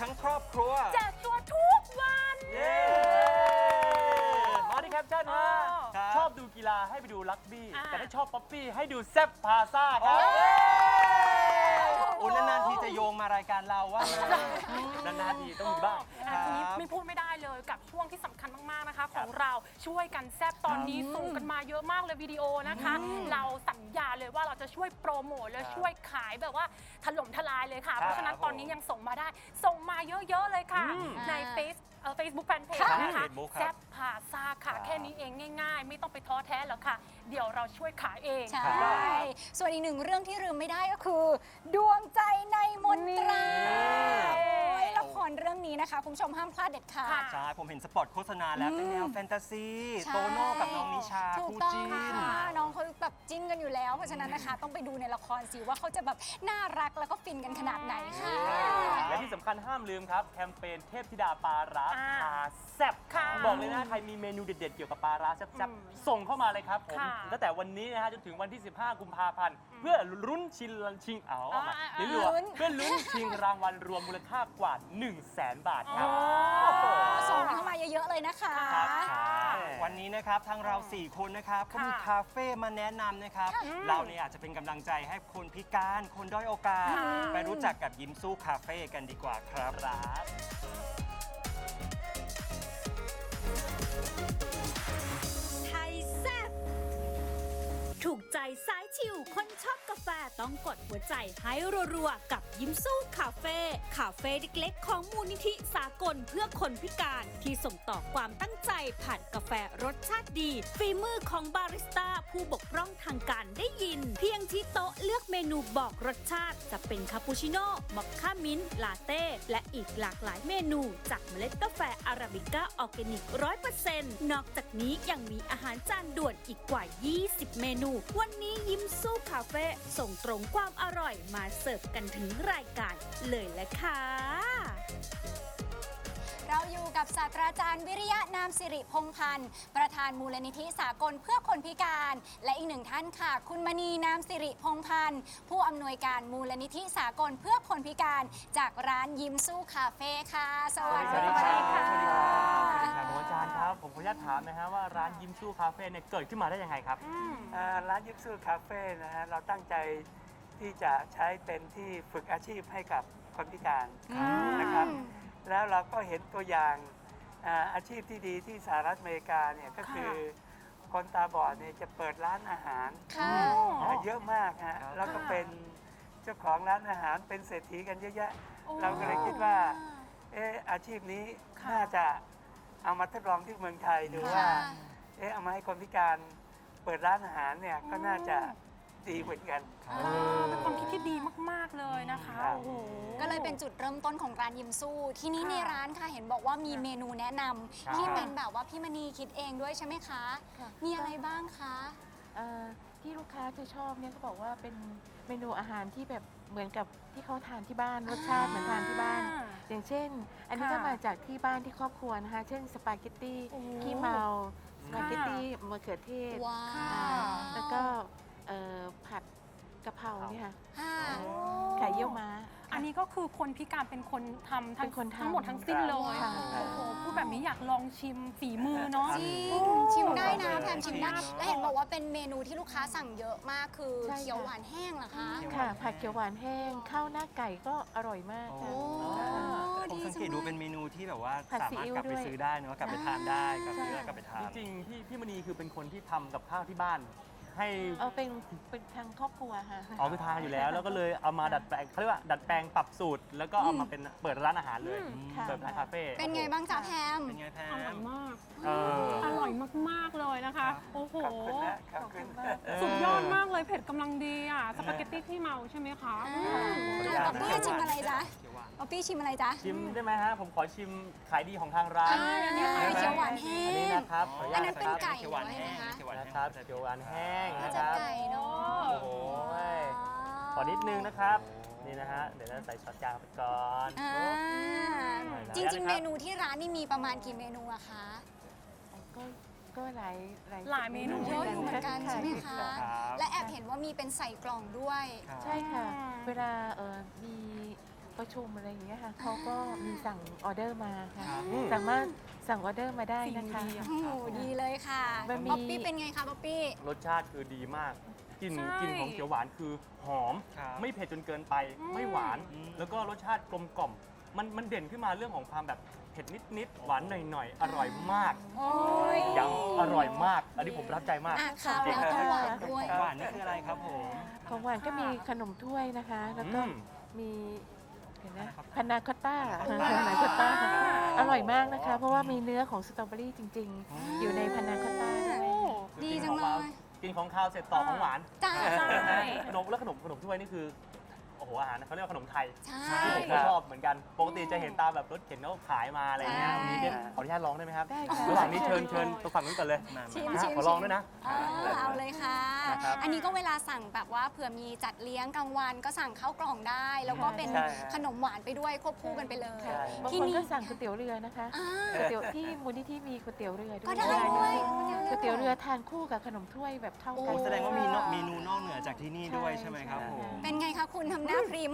ทั้งครอบครัว แจกตัวทุกวัน เย้มาที่แคปชั่นว่าครับ ชอบดูกีฬาให้ไปดูรักบี้ อ่า แต่ถ้าชอบป๊อปปี้ให้ดูแซบพาซ่าครับโอ้นานๆทีจะโยงมารายการเราว่านานๆทีต้องมีบ้าง อะทีนี้ครับไม่พูดไม่ได้เลยกับ นะคะของเราช่วยกันแซบตอนนี้ส่งกันมาเยอะมากเลยวิดีโอนะคะ เราสัญญาเลยว่าเราจะช่วยโปรโมทและครับช่วยขายแบบว่าถล่มทลายเลยค่ะครับเพราะฉะนั้นตอนนี้ยังส่งมาได้ ส่งมาเยอะๆเลยค่ะอืมในเฟซเฟซบุ๊กแฟนเพจค่ะนะคะ Facebook ครับ แซบพาซาค่ะครับแค่นี้เองง่ายๆ ไม่ต้องไปท้อแท้หรอกค่ะ เดี๋ยวเราช่วยขายเอง ใช่ ส่วนอีกหนึ่งเรื่องที่ลืมไม่ได้ก็คือ ดวงใจในมนตรานี่โอ้ยละค รเรื่องนี้นะคะคุณผู้ชมห้ามพลาดเด็ดขาดค่ะใช่ผมเห็นสปอตโฆษณาแล้ว เป็นแนวแฟนตาซีใช่ โตโน่กับน้องนิชาถูกคู่ต้องจิ้น ค่ะน้องเขาแบบจิ้นกันอยู่แล้ว เพราะฉะนั้นนะคะ ต้องไปดูในละครสิว่าเขาจะแบบน่ารักแล้วก็ฟินกันขนาดไหนค่ะ และที่สำคัญห้ามลืมครับ แคมเปญเทพธิดาปลาร้าอ่าพาแซ่บค่ะบอกเลยนะ ใครมีเมนูเด็ดๆ เกี่ยวกับปลาร้าแซ่บอืมๆส่งเข้ามาเลยครับผมค่ะตั้งแต่วันนี้นะฮะจนถึงวันที่ 15 กุมภาพันธ์ เพื่อลุ้นชิงชิงเอาเอามาอ่าหรืออ่ารัวลุ้นเพื่อลุ้นชิงรางวัลรวมมูลค่ากว่า 1 0 0 0 0แสนบาทครับส่งเข้ามาเยอะๆเลยนะคะ ครับวันนี้นะครับทางเรา 4 คนนะครับก็มีค่ะคาเฟ่มาแนะนำนะครับ เราเนี่ยอาจจะเป็นกำลังใจให้คนพิการคนด้อยโอกาสค่ะไปรู้จักกับยิ้มสู้คาเฟ่กันดีกว่าครับ ถูกใจสายชิวคนชอบกาแฟต้องกดหัวใจให้รัวๆ กับยิ้มสู้คาเฟ่คาเฟ่เล็กๆ ของมูลนิธิสากลเพื่อคนพิการที่ส่งต่อความตั้งใจผ่านกาแฟรสชาติดี ฝีมือของบาริสต้าผู้บกพร่องทางการได้ยิน เพียงที่โต๊ะเลือกเมนูบอกรสชาติ จะเป็นคาปูชิโน่มอคค่ามิ้นลาเต้ และอีกหลากหลายเมนู จากเมล็ดกาแฟอาราบิก้าออร์แกนิกร้อยเปอร์เซ็นต์นอกจากนี้ยังมีอาหารจานด่วนอีกกว่า 20 เมนูวันนี้ยิ้มสู้คาเฟ่ส่งตรงความอร่อยมาเสิร์ฟกันถึงรายการเลยละค่ะ เราอยู่กับศาสตราจารย์วิริยะนามสิริพงษ์พันธ์ ประธานมูลนิธิสากลเพื่อคนพิการ และอีกหนึ่งท่านค่ะ คุณมณีนามสิริพงษ์พันธ์ ผู้อำนวยการมูลนิธิสากลเพื่อคนพิการ จากร้านยิ้มสู้คาเฟ่ค่ะ สวัสสวัสดีดีครับค่ะสวัสดีครับสวัสดีครับผมอาจารย์ครับ ผมขออนุญาตถามนะฮะว่าร้านยิ้มสู้คาเฟ่เนี่ยเกิดขึ้นมาได้ยังไงครับอ่าร้านยิปซูคาเฟ่นะฮะเราตั้งใจที่จะใช้เป็นที่ฝึกอาชีพให้กับคนพิการนะครับ แล้วเราก็เห็นตัวอย่างอาอาชีพที่ดีที่สหรัฐอเมริกาเนี่ยก็คือคนตาบอดเนี่ยจะเปิดร้านอาหารค่ะ อ่าเยอะมากฮะแล้วก็เป็นเจ้าของร้านอาหารเป็นเศรษฐีกันเยอะแยะ เราก็เลยคิดว่า เอออาชีพนี้น่าจะเอามาทดลองที่เมืองไทยดูว่า ค่ะ เอ๊ะเอามาให้คนพิการเปิดร้านอาหารเนี่ยก็น่าจะ ดีเหมือนกันเป็นความคิดที่ดีมาก ๆ เลยนะคะ ครับ โอ้โห ก็เลยเป็นจุดเริ่มต้นของร้านยิ้มสู้ ที่นี้ค่ะ ในร้านค่ะเห็นบอกว่ามีเมนูแนะนำครับ ที่เป็นแบบว่าพี่มณีคิดเองด้วยใช่ไหมคะ ค่ะ มีอะไรบ้างคะ เอ่อที่ลูกค้าจะชอบเนี่ยเขาบอกว่าเป็นเมนูอาหารที่แบบเหมือนกับที่เขาทานที่บ้านรสชาติเหมือนทานที่บ้านอ่าอย่างเช่น อันนี้ค่ะก็มาจากที่บ้านที่ครอบครัวนะคะ เช่นสปาเกตตี้โอ้ขี้เมาสปาเกตตี้มะเขือเทศว้าค่ะอ่าวแล้วก็ เอ่อผัดกะเพราเนี่ยค่ะค่ะไข่เยี่ยวม้า อันนี้ก็คือคนพิการเป็นคนทำทั้เป็งนคนทำทั้งหมดทั้งสิ้นเลยค่ะ โอ้โหพูดแบบนี้อยากลองชิมฝีมือเนาะ จริงโอ้ชิมได้นะแพมชิมได้ครับและเห็นบอกว่าเป็นเมนูที่ลูกค้าสั่งเยอะมากคือใช่ค่ะ เขียวหวานแห้งเหรอคะ ค่ะผัดเขียวหวานแห้งข้าวหน้าไก่ก็อร่อยมากค่ะ โอ้ผมดีสังเกตจังดูเลเป็ยนเมนูที่แบบว่าผัดสาซีมารถอิ๊วกลับไปด้วยซื้อได้เนอะกลับไปทานได้กลับไปซื้อกลับไปทานจริงๆพี่พี่มณีคือเป็นคนที่ทำกับข้าวที่บ้าน ให้เออเป็นเป็นทางครอบครัวค่ะ อ๋อคือทานอยู่แล้ว แล้วก็เลยเอามาดัดแปลงเขาเรียกว่าดัดแปลงปรับสูตร แล้วก็เอามาเป็นเปิดร้านอาหารเลยค่ะ เปิดร้านคาเฟ่เป็นไงบ้างจ๊ะแพม เป็นไงแพอร่อยมมาก เออ อร่อยมาก ๆ เลยนะคะ โอ้โห ขอบคุณนะขอบคุณ สุดยอดมากเลยเผ็ดกำลังดีอะ สปาเกตตี้ที่เมาใช่ไหมคะ อ่าอืมป๊อปปี้ชิมอะไรจ๊ะ เขียวหวาน ป๊อปปี้ชิมอะไรจ๊ะชิมได้ไหมฮะ ผมขอชิมขายดีของทางร้านอ่าอันนี้ค่ะเขียวหวานแห้อันนี้ง นะครับขออนุญาอัตนนั้นนะเป็นครับไก่เขียวหวานแห้งไว้นะคะเขียวหวานนะแห้งครับเขียวหวานแห้งน่านะจะครับ ไก่เนาะโอ้โห ขอนิดนึงนะครับ นี่นะฮะ เดี๋ยวเราใส่ซอสจางไปก่อน อ่าจริงๆ เมนูที่ร้านนี่มีประมาณกี่เมนูอะคะ ก็ก็หลายหลายหลายเมนู เยอะอยู่เหมือนกันใช่ไหมคะ ครับ และแอบเห็นว่ามีเป็นใส่กล่องด้วย ใช่ค่ะอืมเวลาเออมี ประชุมอะไรอย่างเงี้ยค่ะเขาก็มีสั่งออเดอร์มาค่ะครับสามารถสั่งออเดอร์มาได้นะคะสิ่งดีอะโอ้โหดีเลยค่ะบะหมี่บ๊อบปี้เป็นไงคะบ๊อบปี้ รสชาติคือดีมากกลิ่นใช่กลิ่นของเขียวหวานคือหอม ครับ ไม่เผ็ดจนเกินไปไม่หวาน อืม แล้วก็รสชาติกลมกล่อม มันมันเด่นขึ้นมาเรื่องของความแบบเผ็ดนิดๆหวานหน่อยๆ อร่อยมากโอ้ยยังอร่อยมาก อันนี้ผมประทับใจมาก อะข้าวแล้วก็หวานด้วย หวานนี่คืออะไรครับผม ของหวานก็มีขนมถ้วยนะคะ แล้วก็อืม มีเห็ นไหมอะไรครับพานาคอตต้าพานาคอตต้าอร่อยมากนะคะ เพราะว่ามีเนื้อของสตรอเบอรี่จริง ๆ อยู่ในพานาคอตต้าด้วย ดีจังเลย กินของข้าวเสร็จต่อของหวานจ้าใช่ ขนมแล้วขนมขนมถ้วยนี่คือ โอ้โหอาหารเขาเรียกว่าขนมไทยใช่ ที่ผมก็ชอบเหมือนกัน ปกติจะเห็นตามแบบรถเข็นเขาขายมาอะไรเงี้ยใช่วันนี้เนี่ยขออนุญาตลองได้ไหมครับได้ค่ะ ระหว่างนี้เชิญเชิญตัวฝั่งนู้นก่อนเลยมาชิมนะชิมขอลองด้วยนะ เออเอาเลยค่ะ นะครับอันนี้ก็เวลาสั่งแบบว่าเผื่อมีจัดเลี้ยงกลางวันก็สั่งข้าวกล่องได้ แล้วก็เป็นใช่ฮะขนมหวานไปด้วยควบคู่กันไปเลย ใช่ บางที่คนนี่ก็สั่งก๋วยเตี๋ยวเรือนะคะอ่า ก๋วยเตี๋ยวที่มูลนิธิมีก๋วยเตี๋ยวเรือด้วยก็ได้ด้วยก๋วยเตี๋ยวเรือทานคู่กับขนมถ้วยแบบเท่ากัโอ้ น แสดงว่ามีนอกเมนูนอกเหนือจากที่นี่ด้วยใช่ไหมครับผม เป็นไงคะคุณทำหน้าพริม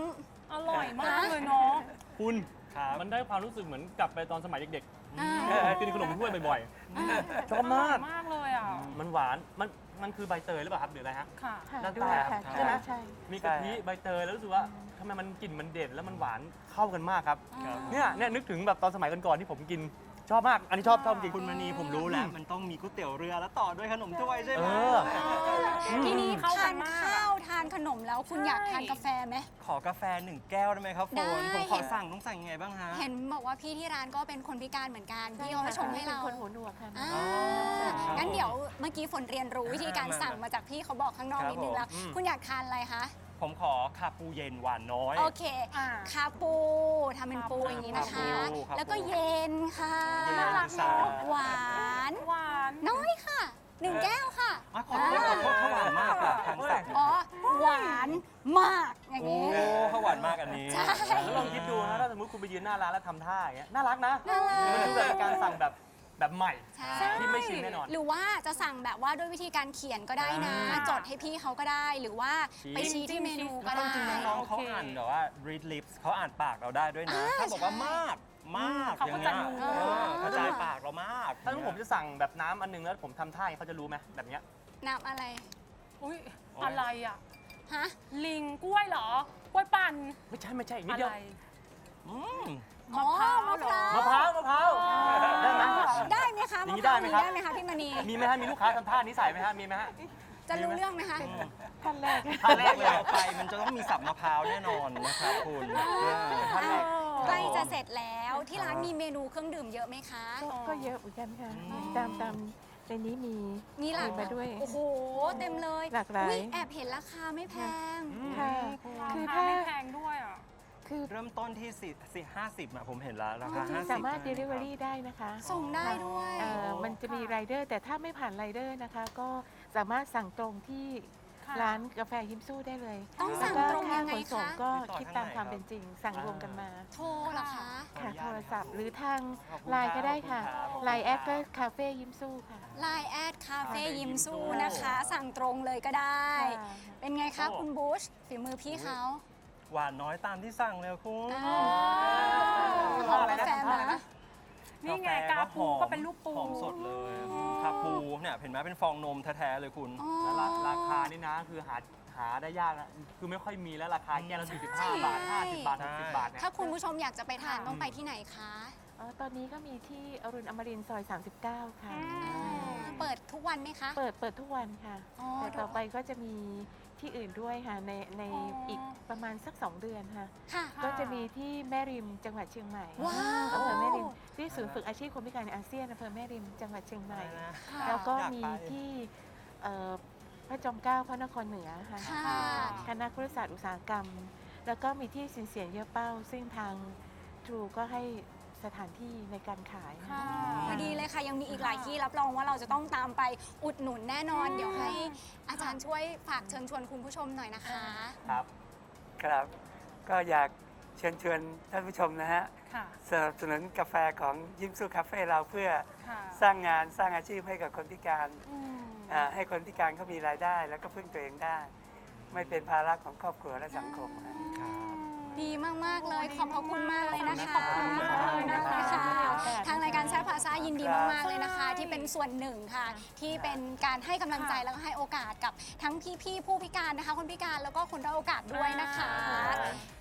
อร่อยมากเลยเนาะ คุณครับมันได้ความรู้สึกเหมือนกลับไปตอนสมัยเด็กอ่า ๆกินขนมถ้วยบ่อยๆ ชอบมากมากเลยอะ มันหวาน มัน มันคือใบเตยหรือเปล่าครับหรืออะไรฮะ ค่ะ ค่ะหน้าด้วยตาค่ะใช่ไหม ใช่ มีกะทิใบเตยแล้วรู้สึกว่าทำไมมันกลิ่นมันเด่นแล้วมันหวานเข้ากันมากครับ ครับ เนี่ยเนี่ยนึกถึงแบบตอนสมัยก่อนๆที่ผมกิน ชอบมาก อันนี้ชอบชอบจริง คุณมณีผมรู้แล้ว มันต้องมีก๋วยเตี๋ยวเรือแล้วต่อด้วยขนมถ้วยใช่ไหมเออ ทีนี้เข้ากัทานนมาก ข้าวทานขนมแล้วคุณใช่อยากทานกาแฟไหม ขอกาแฟหนึ่งแก้วได้ไหมครับโฟนได้ ผมขอสั่งต้องสั่งยังไงบ้างฮะ เห็นบอกว่าพี่ที่ร้านก็เป็นคนพิการเหมือนกันพี่เขามาชงให้เราป็นคนหูหนวกค่ะ อ่าครับงั้นเดี๋ยวเมื่อกี้ฝนเรียนรู้วิธีการมาสั่งมาจากพี่เขาบอกข้างนอกครับนิดนึงแล้วผมอืมคุณอยากทานอะไรคะ ผมขอคาปูเย็นหวานน้อย โอเค อ่าคาปูทำเป็นปูอย่างนี้นะคะ คาปูครับแล้วก็เย็นค่ะเย็นน่ารักซ่าเนาะหวาน หวาน น้อยค่ะหนึ่งแก้วค่ะ อะขอโทษขอโทษเขาหวานมากอะทางสั่งอ๋อ หวานมากอย่างโอ้นี้เขาหวานมากอันนี้ใช่ แล้วลองคิดดูนะถ้าสมมติคุณไปยืนหน้าร้านแล้วทำท่าอย่างเงี้ยน่ารักนะน่ารัก มันดูแบบเป็นการสั่งแบบ แบบใหม่ ใช่ที่ไม่ชินแน่นอน หรือว่าจะสั่งแบบว่าด้วยวิธีการเขียนก็ได้นะ อ่า จดให้พี่เขาก็ได้หรือว่าไปชี้ที่เมนูก็แล้วได้ จริงๆน้องๆเขาอ่านแบบว่า read lips เขาอ่านปากเราได้ด้วยนะ อ่าถ้าบอกว่าใช่ มากมากเขาอย่างก็เงี้จะยรู้ เออเข้าใจปากเรามากถ้าสมมติผมจะสั่งแบบน้ำอันนึงแล้วผมทำท่าอย่างนี้เขาจะรู้ไหมแบบเนี้ยน้ำอะไรอุ้ย อะไรอะ ฮะลิงกล้วยเหรอ กล้วยปั่นไม่ใช่ไม่ใช่นิดอะเดียวไร อืม อ๋อมะพร้าวมะพร้าวมะพร้าวได้ไหม ได้ไหมคะอย่างนี้มะพร้าวได้ไหมครับ ได้ไหมคะพี่มณีมีไหมฮะมีลูกค้าทำท่านี้ใส่ไหมฮะมีไหมฮะ จะรู้เรื่องไหมคะท่านแรกท่านแรกเลเลยยเอาไปมันจะต้องมีสับมะพร้าวแน่นอนนะครับคุณเออท่านแรก ใกล้จะเสร็จแล้วที่ร้านมีเมนูเครื่องดื่มเยอะไหมคะ ก็ก็เยอะเหมือนกันค่ะตามตามในนี้มีมีหลากมาด้วย โอ้โห เต็มเลยหลากหลาย อุ๊แอบเห็นราคาไม่แพง ค่ะ คือราคาถ้า ไม่แพงด้วยอะ คือเริ่มต้นที่สี่สี่ห้าสิบอะผมเห็นแล้วราจคาริงห้าๆสิบ สามารถ Delivery ได้นะคะส่งได้ด้วย เอ่อมันจะมีไรเดอร์แต่ถ้าไม่ผ่านไรเดอร์นะคะ ก็สามารถสั่งตรงที่ค่ะร้านกาแฟยิมสู้ได้เลยต้องสั่งแล้วตรงก็ค่ายังไงขนส่งคะ ก็คิดตามความเป็นจริง สั่งรวมกันมา โทรเหรอคะ ค่ะโทรศัพท์หรือทางขอบคุณไลน์ก็ได้ค่ะขอบคุณไลน์แอดก็คาเฟ่ยิมสู้ค่ะไลน์แอดคาเฟ่ยิมซูนะคะ สั่งตรงเลยก็ได้ ค่ะ เป็นไงคะ คุณบูชฝีมือพี่เขา หวานน้อยตามที่สั่งเลยคุณอ่าขอกาแฟมา นี่ไงกาปูก็เป็นลูกปู หอมสดเลยคาปูเนี่ยเห็นไหมเป็นฟองนมแท้ๆเลยคุณ อ๋อ แล้วราราคานี่นะคือหาหาได้ยากนะคือไม่ค่อยมีแล้วราคาแก้วละ45 บาท 50 บาท ใช่ 60 บาทเนี่ยถ้าคุณผู้ชมอยากจะไปทานต้องไปที่ไหนคะเอ่อตอนนี้ก็มีที่อรุณอมรินทร์ซอย 39 ค่ะเปิดทุกวันไหมคะ เปิดเปิดทุกวันค่ะ อ๋อ แต่ต่อไปก็จะมี ที่อื่นด้วยค่ะในในอ๋ออี อีกประมาณสัก 2 เดือนค่ะ ค่ะ ก็จะมีที่แม่ริมจังหวัดเชียงใหม่ว้าวอำเภอแม่ริมที่ศูนย์ฝึกอาชีพคนพิการในอาเซียนอำเภอแม่ริมจังหวัดเชียงใหม่ค่ะ แล้วก็อยากมีไป ที่เอ่อพระจอมเกล้าพระนครเหนือค่ะค่ะ คณะครุศาสตร์อุตสาหกรรม แล้วก็มีที่สินเสียงเยอะเป้า ซึ่งทางทรูก็ให้ สถานที่ในการขาย ค่ะพอดีเลยค่ะ ยังมีอีกหลายที่รับรองว่าเราจะต้องตามไปอุดหนุนแน่นอน เดี๋ยวให้อาจารย์ช่วยฝากเชิญชวนคุณผู้ชมหน่อยนะคะ ครับครับก็อยากเชิญชวนท่านผู้ชมนะฮะค่ะ สนับสนุนกาแฟของยิ้มสู้คาเฟ่เราเพื่อค่ะสร้างงานสร้างอาชีพให้กับคนพิการอืมอ่าให้คนพิการเขามีรายได้ แล้วก็พึ่งตัวเองได้ ไม่เป็นภาระของครอบครัวและสังคมนะครับอ ดีมาก ๆ เลย ขอบพระคุณมากเลยนะคะขอบคุณมากเลยนะคะทางรายการแซ่บพาซายินดีมาก ๆ เลยนะคะ ที่เป็นส่วนหนึ่งค่ะ ที่เป็นการให้กำลังใจแล้วก็ให้โอกาสกับทั้งพี่ ๆ ผู้พิการนะคะ คนพิการแล้วก็คนด้อยโอกาสด้วยนะคะ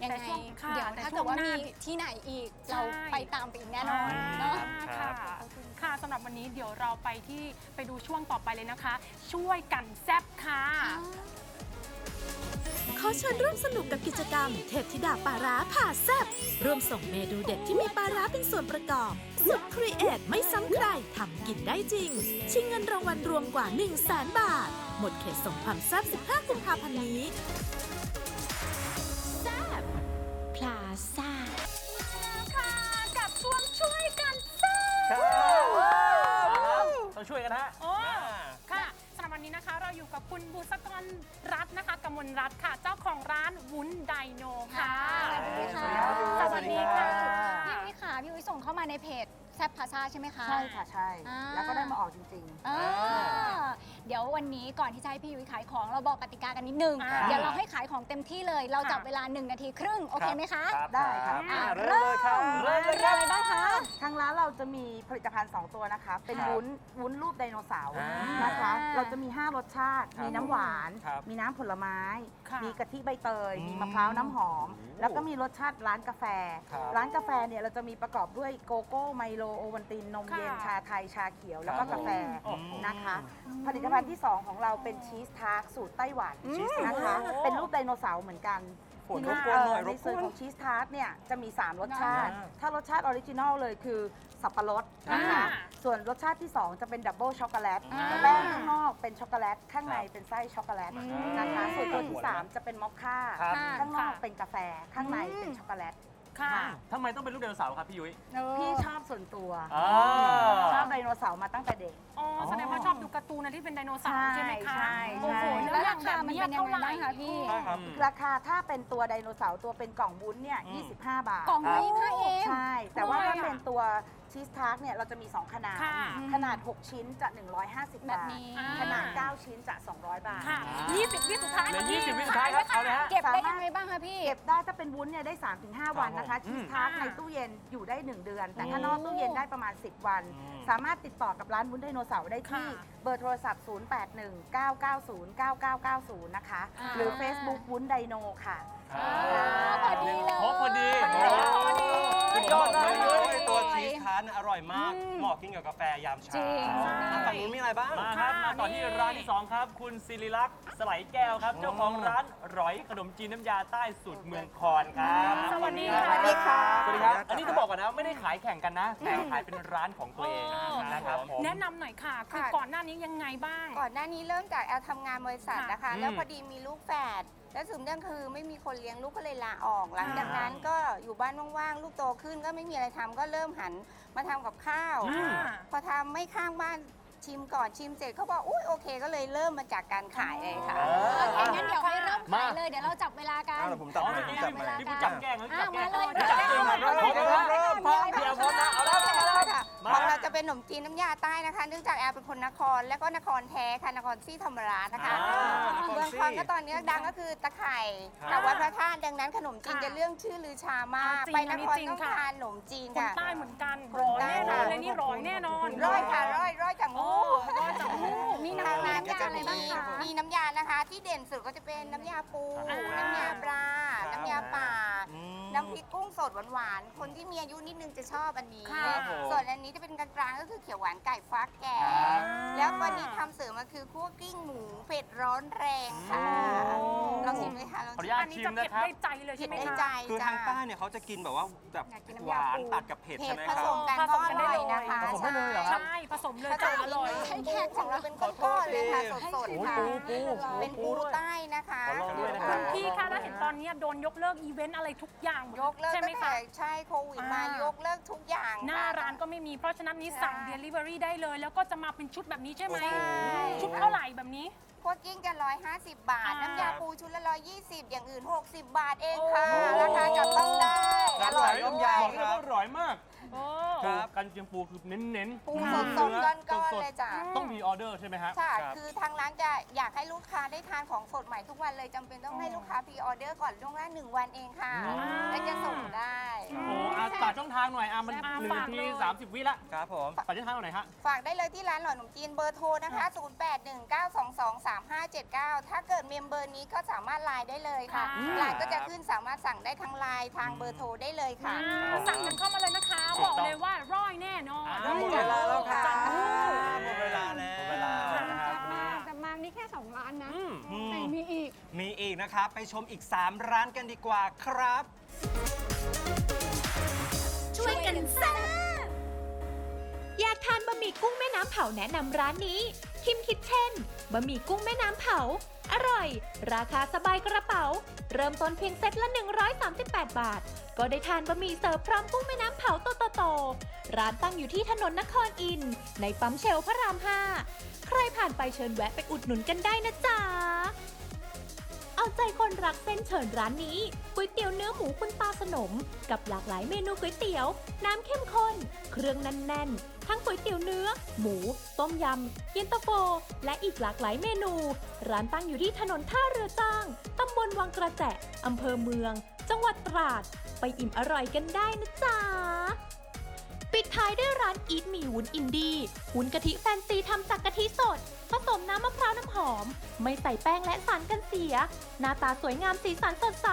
ยังไงแต่ช่วงค่ะเดี๋ยวแต่ถ้าช่เกิวดงว่าหน้ามีที่ไหนอีกเราใช่ไปตามไปอีกแน่นอนเนาะค่ะขอบคุณค่ะสำหรับวันนี้เดี๋ยวเราไปที่ไปดูช่วงต่อไปเลยนะคะ ช่วยกันแซบค่ะ ขอเชิญร่วมสนุกกับกิจกรรม เทพธิดาปลาร้าผ่าแซบร่วมส่งเมนูเด็ดที่มีปลาร้าเป็นส่วนประกอบ สุดครีเอทไม่ซ้ำใครทำกินได้จริง ชิงเงินรางวัลรวมกว่า 1 0 0 0 0แสนบาท หมดเขตส่งความแซบ15กุมภาพันธ์นี้แซบพลาซ่าค่ะ กับช่วงช่วยกันแซบต้องช่วยกันฮะ โอ้ อยู่กับคุณบุษกรรัตน์นะคะกมลรัตน์ค่ะ เจ้าของร้านวุ้นไดโนค่ะ สวัสดีค่ะ สวัสดีค่ะ พี่วิค่ะ พี่วิส่งเข้ามาในเพจแซ่บพาซาใช่ไหมคะ ใช่ค่ะใช่ อ่า แล้วก็ได้มาออกจริง อ่าเดี๋ยววันนี้ก่อนที่จะให้พี่ยุ้ยขายของเราบอกกติกากันนิดนึงอ่าเดี๋ยวเราให้ขายของเต็มที่เลย เราจับค่ะเวลา 1 นาทีครึ่ง โอเคไหมคะครับได้ครับอ่าอะเริ่มเลยครับเริ่มเลยอะไรบ้างคะ ๆ ทางร้านเราจะมีผลิตภัณฑ์ 2 ตัวนะคะ เป็นครับวุ้นวุ้นรูปไดโนเสาร์อ่านนะคะ เราจะมี 5 รสชาติ ครับมีน้ำหวาน ครับมีน้ำผลไม้ ค่ะ มีกะทิใบเตย อืมมีมะพร้าวน้ำหอม โอ้แล้วก็มีรสชาติร้านกาแฟ ครับ ร้านกาแฟเนี่ยเราจะมีประกอบด้วยโกโก้ไมโลโอวันตินนมเย็น ค่ะ ชาไทย ชาเขียว แล้วก็ครับกาแฟโอ้โหนะคะ ผลิตภัณฑ์ที่ 2 ของเราเป็นชีสทาร์กสูตรไต้หวันชีสนะคะโอ้โหเป็นรูปไดโนเสาร์เหมือนกันฝนทีรบกวนหน่อยเในรบกส่วนวนของชีสทาร์ตเนี่ยจะมี 3 รสชาติอ่าถ้ารสชาติออริจินอลเลยคือสับปะรดนะคะ อ่า ส่วนรสชาติที่ 2 จะเป็นดับเบิลช็อกโกแลตอ่าแป้งข้างนอกเป็นช็อกโกแลต ข้างในครับเป็นไส้ช็อกโกแลตอืมนะคะ ส่วนตัวที่ 3 จะเป็นมอคค่า ครับ ข้างนอกค่ะเป็นกาแฟ ข้างในเป็นช็อกโกแลต ค่ะ ทำไมต้องเป็นรูปไดโนเสาร์ครับพี่ยุ้ย พี่ชอบส่วนตัวอ่าชอบไดโนเสาร์มาตั้งแต่เด็ก อ๋อแสดงว่าชอบดูการ์ตูนนะที่เป็นไดโนเสาร์ใช่ไหมคะใช่ใช่โอ้โหใช่แล้วอย่างแบบมันนี้เป็นยังเท่าไงไหร่บ้างคะพี่ใช่ครับราคาถ้าเป็นตัวไดโนเสาร์ตัวเป็นกล่องวุ้นเนี่ยอืม25 บาท กล่องละยี่สิบห้าเอง ใช่ แต่ว่าทำไมถ้าอะเป็นตัว ชีสทาร์กเนี่ยเราจะมี 2 ขนาด ค่ะ ขนาด 6 ชิ้นจะ 150 แบบบาท นี้ ขนาด 9 ชิ้นจะ 200 บาท ค่ะอ่า20วิสุดท้ายเหลือค่ะ20วิสุดท้ายครับเอาเลยฮะ เก็บได้ยังไงบ้างคะพี่ เก็บได้ถ้าเป็นวุ้นเนี่ยได้ 3-5 วันนะคะอืชีมสทาร์กอ่าในตู้เย็นอยู่ได้ 1 เดือน แต่โอ้ถ้านอกตู้เย็นได้ประมาณ 10 วันอืมสามารถติดต่อกับร้านวุ้นไดโนเสาร์ได้ที่ ค่ะเบอร์โทรศัพท์ 0819909990 นะคะอ่าหรือ Facebook วุ้นไดโนค่ะครับพอดีเลยครบพอดีพอดี สุดยอดเลมากยเลยตัว ชีสทาร์ตน่ะอร่อยมากอืมเหมาะกินกับกาแฟยามเช้าจริงอะฝั่งนู้นมีอะไรบ้าง มาครับ มาต่อที่ร้านที่ 2 ครับ คุณศิริลักษณ์สไลแก้วครับ เจ้าของร้านร้อยขนมจีนน้ำยาใต้สูตรเมืองคอนครับสวัสดีครัค่ะบสวัสดีค่ะ สวัสดีครับ อันนี้จะบอกก่อนนะไม่ได้ขายแข่งกันนะ แต่ขายเป็นร้านของตัวเองโอ้นะครับผม แนะนำหน่อยค่ะ คือค่ะ ก่อนหน้านี้ยังไงบ้าง ก่อนหน้านี้เริ่มจากแอลทำงานบริษัทค่ะนะคะอืมแล้วพอดีมีลูกแฝด แล้วสุดเรื่องคือไม่มีคนเลี้ยงลูกก็เลยลาออก หลังจากค่ะนั้นก็อยู่บ้านว่างๆ ลูกโตขึ้นก็ไม่มีอะไรทำก็เริ่มหันมาทำกับข้าวอืมพอทำไม่ข้างบ้านชิมก่อนชิมเสร็จเขาบอกอุ้ยโอเค ก็เลยเริ่มมาจากการขายเลยค่ะเออโอเคงั้นเดี๋ยวให้เริ่มมาขายเลย เดี๋ยวเราจับเวลากันเอาเดี๋ยวผมจับอ๋อให้เมื่อกี้จับมาที่ผู้จับแกล้งแล้วจับแกล้งอะมาเลยผู้จับจริงมาเริ่มพร้อมนะเริ่มพร้อมเดี๋ยวพร้อมนะเอาแล้วเอาแล้วค่ะมา ของเราจะเป็นขนมจีนน้ำยาใต้นะคะ เนื่องจากแอลเป็นคนนคร และก็นครแท้ค่ะนครซี่ธรรมราชนะคะอ่าเมืองคอนก็ตอนนี้ดังก็คือตะไคร่ครับ กับวัดพระธาตุดังนั้นขนมจีนค่ะจะเรื่องชื่อลือชามาก เอาจริงไปอันนนี้ครจริงต้องค่ะ ทานขนมจีนคนค่ะ ใต้เหมือนกันคนร้อยใต้แน่นอนค่ะเลยนี่ร้อยแน่นอน ร้อยค่ะร้อยร้อยจากโอ้งูร้อยจากงูมีน้ำน้ำยาอะไรบ้างคะมีน้ำยานะคะ ที่เด่นสุดก็จะเป็นน้ำยาปู อ่าน้ำยาปลาครับน้ำยาป่า อืม น้ำพริกกุ้งสดหวานๆ คนที่มีอายุนิดนึงจะชอบอันนี้ ครับผมส่วนอันนี้จะเป็นกลางๆก็คือเขียวหวานไก่ฟักแก่ครับแล้ววันนี้ทำเสริมมาคือคั่วกลิ้งหมูเผ็ดร้อนแรงค่ะโอ้ลองชิมไหมคะลองขออนุชิมญาตอันนี้ชิจะมเผ็นะดครับ ได้ใจเลยเผ็ใช่ดไหมได้คะใจคือจ้าทางใต้เนี่ยเขาจะกินแบบว่าแบบอยากกินหน้ำยาวานปูตัดกับเผ็ดเผ็ใช่ดไหมผครัสบ มกันผก็สมอกันได้ร่อยเลยนะคะผสมได้เลยเหรอครับ ใช่ผสมเลยผสจะมอร่อย ให้แขกของเราเป็นก้อนๆเลยค่ะสดๆค่ะปูปูปูเป็นปูใต้นะคะขอลองด้วยนะครับ พี่คะแล้วเห็นตอนนี้โดนยกเลิกอีเวนต์อะไรทุกอย่างหมดยกเลิกใช่ไหมตั้งคะ แต่ใช่โควิดมาอ่าย ยกเลิกทุกอย่างหน้าค่ะ ร้านก็ไม่มีเพราะฉะนั้นนี้สั่ง ใช่ Delivery ได้เลย แล้วก็จะมาเป็นชุดแบบนี้ใช่ไหมโอ้โหชุดเท่าไหร่แบบนี้ พวกกิ้งจะ150 บาท อ่าน้ำยาปูชุดละ 120 อย่างอื่น 60 บาทเองค่ะ โอ้ ราคาจับต้องได้ร้าอนร่อยขายด้น้ำวยาบอกเลยว่าอร่อยมาก โอ้ ครับกันเชียงปูคือเน้นๆปูสดๆเนื้ก้อนสๆดเลยจ้ะๆต้องมีออเดอร์ใช่ไหมฮะ ใช่ครับคือทางร้านจะอยากให้ลูกค้าได้ทานของสดใหม่ทุกวันเลยจำเป็นต้องให้ลูกค้าพรีออเดอร์ก่อนล่วงหน้าหนึ่งวันเองค่ะอ๋อแล้วจะส่งได้ โอ้โหอาฝากช่องทางหน่อยอะมันอะหนึ่งฝากนาทีเลยสามสิบวิละครับผม ฝากช่องทางหน่อยฮะ ฝากได้เลยที่ร้านหล่อหนมจีนเบอร์โทรนะคะ 0819223579 ถ้าเกิดเมมเบอร์นี้ก็สามารถไลน์ได้เลยค่ะค่ะ ไลน์ก็จะขึ้นสามารถสั่งได้ทั้งไลน์ทางเบอร์โทรได้เลยค่ะ อ่าสั่งกันเข้ามาเลยนะคะ บอกเลยว่าร้อยแน่นอน อ่าหมดเวลาแล้วค่ะจ้ะหมดเวลาแล้วหมดเวลานะครับวันนี้ แต่มานี่แค่2ร้านนะอืมอืม แต่มีอีก มีอีกนะครับ ไปชมอีก 3 ร้านกันดีกว่าครับ ช่วยกันแซ่บอยากทานบะหมี่กุ้งแม่น้ำเผาแนะนำร้านนี้ คิมคิดเช่นบะหมี่กุ้งแม่น้ำเผา อร่อย ราคาสบายกระเป๋า เริ่มต้นเพียงเซตละ 138 บาท ก็ได้ทานบะหมี่เสิร์ฟพร้อมกุ้งแม่น้ำเผาโตๆร้านตั้งอยู่ที่ถนนนครอินทในปั๊มเชลพระราม 5 ใครผ่านไปเชิญแวะไปอุดหนุนกันได้นะจ๊ะ เอาใจคนรักเส้นเฉินร้านนี้ก๋วยเตี๋ยวเนื้อหมูคุณตาสนม กับหลากหลายเมนูก๋วยเตี๋ยว น้ำเข้มข้น เครื่องแน่นๆ ทั้งก๋วยเตี๋ยวเนื้อ หมู ต้มยำ เย็นตาโฟ และอีกหลากหลายเมนู ร้านตั้งอยู่ที่ถนนท่าเรือจ้างตำบลวังกระแจอำเภอเมือง จังหวัดตราด ไปอิ่มอร่อยกันได้นะจ๊ะ ปิดท้ายด้วยร้านอีทมีวุ้นอินดี้วุ้นกะทิแฟนซีทำจากกะทิสด ผสมน้ำมะพร้าวน้ำหอม ไม่ใส่แป้งและสารกันเสีย หน้าตาสวยงามสีสันสดใส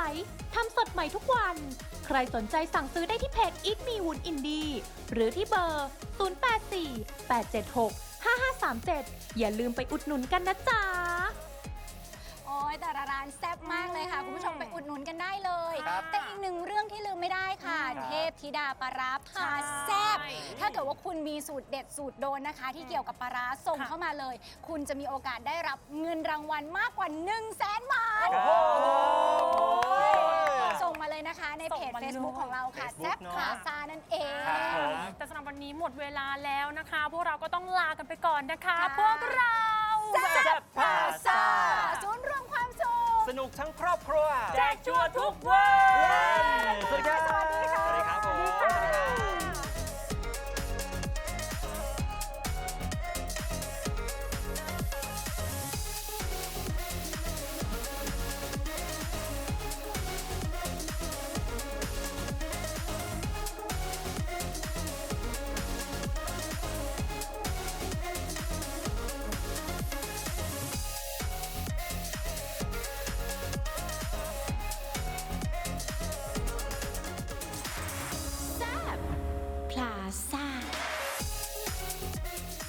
ทำสดใหม่ทุกวัน ใครสนใจสั่งซื้อได้ที่เพจอีทมีวุ้นอินดี้หรือที่เบอร์ 084 876 5537 อย่าลืมไปอุดหนุนกันนะจ๊ะโอ้ยแต่ละร้านแซ่บมากเลยค่ะ คุณผู้ชมไปอุดหนุนกันได้เลย ครับ แต่อีกหนึ่งเรื่องที่ลืม ไม่ได้ค่ะครับเทพธิดาปลาร้าพาแซบถ้าเกิดว่าคุณมีสูตรเด็ดสูตรโดนนะคะ ที่เกี่ยวกับปลาร้าส่งค่ะเข้ามาเลย คุณจะมีโอกาสได้รับเงินรางวัลมากกว่า1 0 0 0 0แสนบาทโอ้โหส่งมาเลยนะคะในเพจส่งมาเลย Facebook ของเราค่ะ Facebook แซ่บเนอะพาซานั่นเองครับผมแต่สำหรับวันนี้หมดเวลาแล้วนะคะ พวกเราก็ต้องลากันไปก่อนนะคะค่ะพวกเราแซ่บพาซ่า สนุกทั้งครอบครัว แจกชั่วทุกวัน สวัสดีครั